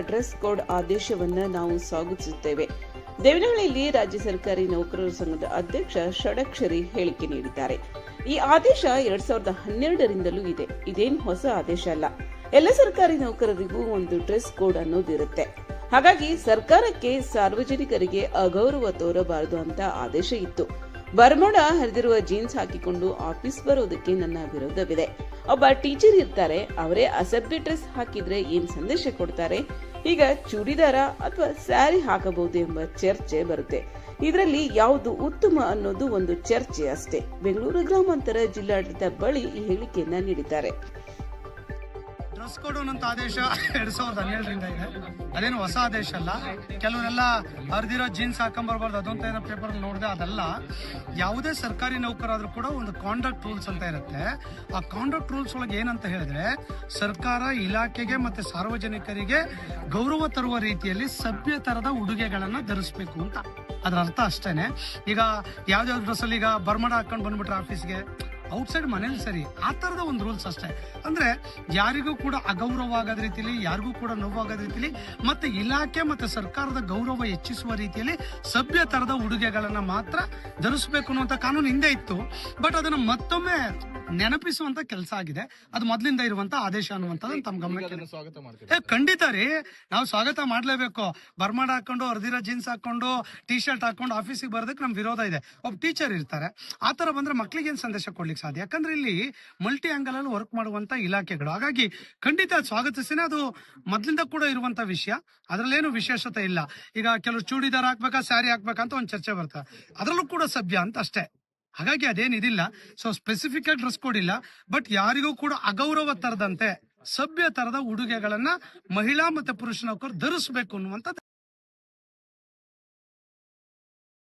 Dress code ಆದೇಶವನ್ನ ನಾವು ಸ್ವಾಗತಿಸುತ್ತೇವೆ ದೇವನಹಳ್ಳಿಯಲ್ಲಿ ರಾಜ್ಯ ಸರ್ಕಾರಿ ನೌಕರರ ಸಂಘದ ಅಧ್ಯಕ್ಷ ಷಡಕ್ಷರಿ ಹೇಳಿಕೆ ನೀಡಿದ್ದಾರೆ. ಈ ಆದೇಶ ಎರಡ್ ಸಾವಿರದ ಹನ್ನೆರಡರಿಂದಲೂ ಇದೆ. ಇದೇನು ಹೊಸ ಆದೇಶ ಅಲ್ಲ. ಎಲ್ಲ ಸರ್ಕಾರಿ ನೌಕರರಿಗೂ ಒಂದು ಡ್ರೆಸ್ ಕೋಡ್ ಅನ್ನೋದಿರುತ್ತೆ ಹಾಗಾಗಿ ಸರ್ಕಾರಕ್ಕೆ ಸಾರ್ವಜನಿಕರಿಗೆ ಅಗೌರವ ತೋರಬಾರದು ಅಂತ ಆದೇಶ ಇತ್ತು. ಬರ್ಮೋಡ ಹರಿದಿರುವ ಜೀನ್ಸ್ ಹಾಕಿಕೊಂಡು ಆಫೀಸ್ ಬರೋದಕ್ಕೆ ನನ್ನ ವಿರೋಧವಿದೆ. ಒಬ್ಬ ಟೀಚರ್ ಇರ್ತಾರೆ, ಅವರೇ ಅಸಭ್ಯ ಡ್ರೆಸ್ ಹಾಕಿದ್ರೆ ಏನು ಸಂದೇಶ ಕೊಡ್ತಾರೆ? ಈಗ ಚೂಡಿದಾರ ಅಥವಾ ಸ್ಯಾರಿ ಹಾಕಬಹುದು ಎಂಬ ಚರ್ಚೆ ಬರುತ್ತೆ. ಇದರಲ್ಲಿ ಯಾವುದು ಉತ್ತಮ ಅನ್ನೋದು ಒಂದು ಚರ್ಚೆ ಅಷ್ಟೇ. ಬೆಂಗಳೂರು ಗ್ರಾಮಾಂತರ ಜಿಲ್ಲಾಡಳಿತ ಬಳಿ ಈ ಹೇಳಿಕೆಯನ್ನ ನೀಡಿದ್ದಾರೆ. ಡ್ರೆಸ್ ಕೋಡ್ ಆದೇಶ ಎರಡ್ ಸಾವಿರದ ಹನ್ನೆರಡರಿಂದ ಇದೆ. ಅದೇನು ಹೊಸ ಆದೇಶ ಅಲ್ಲ. ಕೆಲವರೆಲ್ಲ ಅರ್ದಿರೋ ಜೀನ್ಸ್ ಹಾಕೊಂಬರ್ಬಾರ್ದು, ಅದಂತ ಏನೋ ಪೇಪರ್ ನೋಡಿದೆ ಅದಲ್ಲ. ಯಾವುದೇ ಸರ್ಕಾರಿ ನೌಕರಾದ್ರೂ ಕೂಡ ಒಂದು ಕಾಂಡಕ್ಟ್ ರೂಲ್ಸ್ ಅಂತ ಇರುತ್ತೆ. ಆ ಕಾಂಡಕ್ಟ್ ರೂಲ್ಸ್ ಒಳಗೆ ಏನಂತ ಹೇಳಿದ್ರೆ, ಸರ್ಕಾರ ಇಲಾಖೆಗೆ ಮತ್ತೆ ಸಾರ್ವಜನಿಕರಿಗೆ ಗೌರವ ತರುವ ರೀತಿಯಲ್ಲಿ ಸಭ್ಯ ತರದ ಉಡುಗೆಗಳನ್ನು ಧರಿಸಬೇಕು ಅಂತ. ಅದರ ಅರ್ಥ ಅಷ್ಟೇನೆ. ಈಗ ಯಾವ್ದಾವ್ದು ಡ್ರೆಸ್ ಅಲ್ಲಿ ಈಗ ಬರ್ಮಡ ಹಾಕೊಂಡು ಬಂದ್ಬಿಟ್ರೆ ಆಫೀಸ್ಗೆ ಔಟ್ಸೈಡ್ ಮನೇಲಿ ಸರಿ, ಆ ತರದ ಒಂದು ರೂಲ್ಸ್ ಅಷ್ಟೇ. ಅಂದ್ರೆ ಯಾರಿಗೂ ಕೂಡ ಅಗೌರವ ಆಗದ ರೀತಿಯಲ್ಲಿ ಯಾರಿಗೂ ಕೂಡ ನೋವಾಗದ ರೀತಿಯಲ್ಲಿ ಮತ್ತೆ ಇಲಾಖೆ ಮತ್ತೆ ಸರ್ಕಾರದ ಗೌರವ ಹೆಚ್ಚಿಸುವ ರೀತಿಯಲ್ಲಿ ಸಭ್ಯ ತರದ ಉಡುಗೆಗಳನ್ನ ಮಾತ್ರ ಧರಿಸಬೇಕು ಅನ್ನುವಂತ ಕಾನೂನು ಹಿಂದೆ ಇತ್ತು. ಬಟ್ ಅದನ್ನ ಮತ್ತೊಮ್ಮೆ ನೆನಪಿಸುವಂತ ಕೆಲಸ ಆಗಿದೆ. ಅದು ಮೊದಲಿಂದ ಇರುವಂತ ಆದೇಶ ಅನ್ನುವಂಥದ್ದು ತಮ್ಮ ಗಮನಕ್ಕೆ ಸ್ವಾಗತ ಮಾಡ್ತೀವಿ. ಖಂಡಿತ ರೀ. ನಾವು ಸ್ವಾಗತ ಮಾಡ್ಲೇಬೇಕು. ಬರ್ಮಾಡ ಹಾಕೊಂಡು ಅರ್ದಿರ ಜೀನ್ಸ್ ಹಾಕೊಂಡು ಟಿ ಶರ್ಟ್ ಹಾಕೊಂಡು ಆಫೀಸಿಗೆ ಬರೋದಕ್ಕೆ ನಮ್ ವಿರೋಧ ಇದೆ. ಒಬ್ಬ ಟೀಚರ್ ಇರ್ತಾರೆ. ಆ ತರ ಬಂದ್ರೆ ಮಕ್ಳಿಗೆ ಏನ್ ಸಂದೇಶ ಕೊಡ್ಲಿಕ್ಕೆ ಸಾಧ್ಯ? ಯಾಕಂದ್ರೆ ಇಲ್ಲಿ ಮಲ್ಟಿ ಆಂಗಲ್ ಅಲ್ಲಿ ವರ್ಕ್ ಮಾಡುವಂತ ಇಲಾಖೆಗಳು. ಹಾಗಾಗಿ ಖಂಡಿತ ಸ್ವಾಗತಿಸಿನೇ ಅದು ಮೊದ್ಲಿಂದ ಕೂಡ ಇರುವಂತ ವಿಷಯ. ಅದ್ರಲ್ಲೇನು ವಿಶೇಷತೆ ಇಲ್ಲ. ಈಗ ಕೆಲವು ಚೂಡಿದಾರ್ ಹಾಕ್ಬೇಕಾ ಸ್ಯಾರಿ ಹಾಕ್ಬೇಕಂತ ಅಂತ ಒಂದ್ ಚರ್ಚೆ ಬರ್ತದೆ. ಅದ್ರಲ್ಲೂ ಕೂಡ ಸಭ್ಯ ಅಂತ ಅಷ್ಟೇ. ಹಾಗಾಗಿ ಅದೇನಿದಿಲ್ಲ ಸೊ ಸ್ಪೆಸಿಫಿಕ್ ಆಗಿ ಡ್ರೆಸ್ ಕೋಡ್ ಇಲ್ಲ. ಬಟ್ ಯಾರಿಗೂ ಕೂಡ ಅಗೌರವ ತರದಂತೆ, ಸಭ್ಯ ತರದ ಉಡುಗೆಗಳನ್ನ ಮಹಿಳಾ ಮತ್ತೆ ಪುರುಷ ನೌಕರು ಧರಿಸಬೇಕು ಅನ್ನುವಂಥದ್ದು